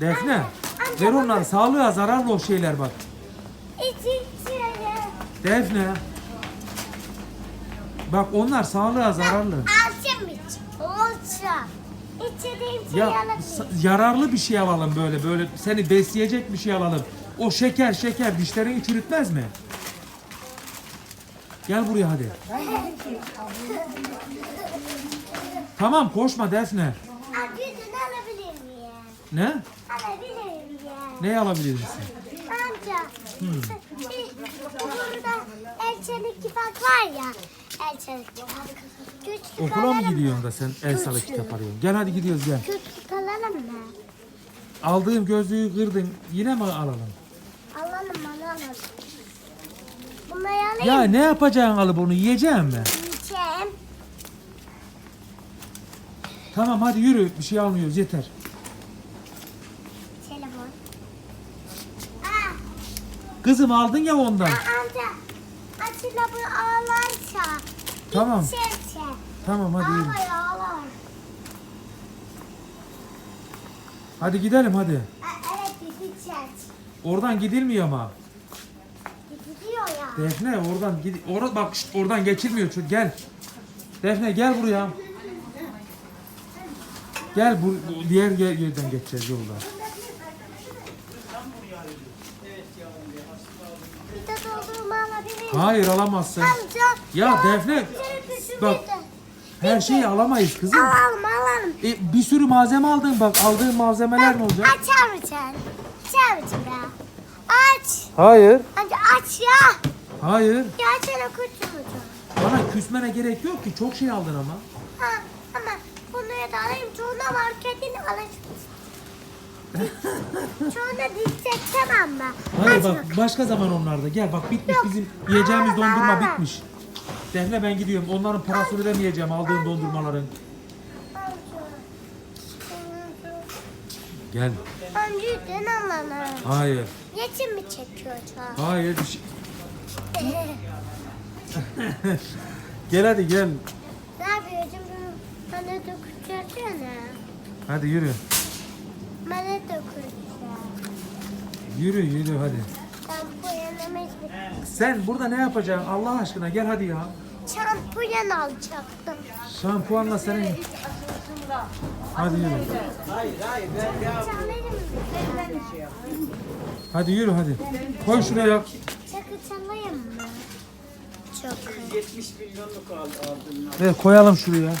Defne. Ver onları. Sağlığa zararlı o şeyler bak. İçeri. Defne. Bak onlar sağlığa zararlı. Alacağım iç. Olsa. İçeriğim şey Ya yararlı bir şey alalım böyle böyle seni besleyecek bir şey alalım. O şeker şeker dişlerini çürütmez mi? Gel buraya hadi. Tamam koşma Defne. Ne? Alabilir miyim? Ne alabilir misin? Amca. Hmm. Bir, burada elçelik kitap var ya. Elçelik kitap. Küçük Okula mı gidiyorsun da sen el salı kitap arıyorsun? Gel hadi gidiyoruz gel. Küçük alalım mı? Aldığım gözlüğü kırdın. Yine mi alalım? Alalım alalım. Bunları alayım. Ya ne yapacaksın alıp onu yiyeceğim mi? Yiyeceğim. Tamam hadi yürü bir şey almıyoruz yeter. Kızım aldın ya ondan. aa, amca. Açıyla bu ağlarsa. Tamam. Gidecekse. Tamam hadi yürü. Ağlar ağlar. Hadi gidelim hadi. Evet gidecek. Oradan gidilmiyor ama. Gidiyor ya. Defne oradan gid orada bak şşt, oradan geçilmiyor çocuk gel. Defne gel buraya. Gel bu, bu diğer yer- yerden geçeceğiz yolda. Hayır alamazsın. Amca. Ya Defne bak her şeyi alamayız kızım. Alalım alalım. E, bir sürü malzeme aldın bak aldığın malzemeler ne olacak? Açar mısın? Açar mısın ya? Aç. Hayır. Hadi aç ya. Hayır. Ya sana kurtulacağım. Bana küsmene gerek yok ki çok şey aldın ama. Ha, ama bunları da alayım. Çoğuna marketin alışmış. Çoğuna diyecek tamam mı? Hayır Aç bak başka zaman onlarda. Gel bak bitmiş Yok. bizim yiyeceğimiz Alamam, dondurma alamam. bitmiş. Defne ben gidiyorum. Onların parasını ödemeyeceğim aldığım dondurmaların. Gel. Önceden alalım. Hayır. Geçin mi çekiyor çoğu? Hayır. bir şey- Gel hadi gel. ne yapıyorsun? Bana dökeceksene. Hadi yürü. Bana dökeceğim. Yürü yürü hadi. Ben. Sen burada ne yapacaksın Allah aşkına gel hadi ya. Şampuan alacaktım. Şampuanla senin. Hadi yürü. Çalayım mı? Hadi yürü hadi. Koy şuraya. Çakı çalayım mı? Çok. 70 milyonluk aldı aldın. Ver koyalım şuraya.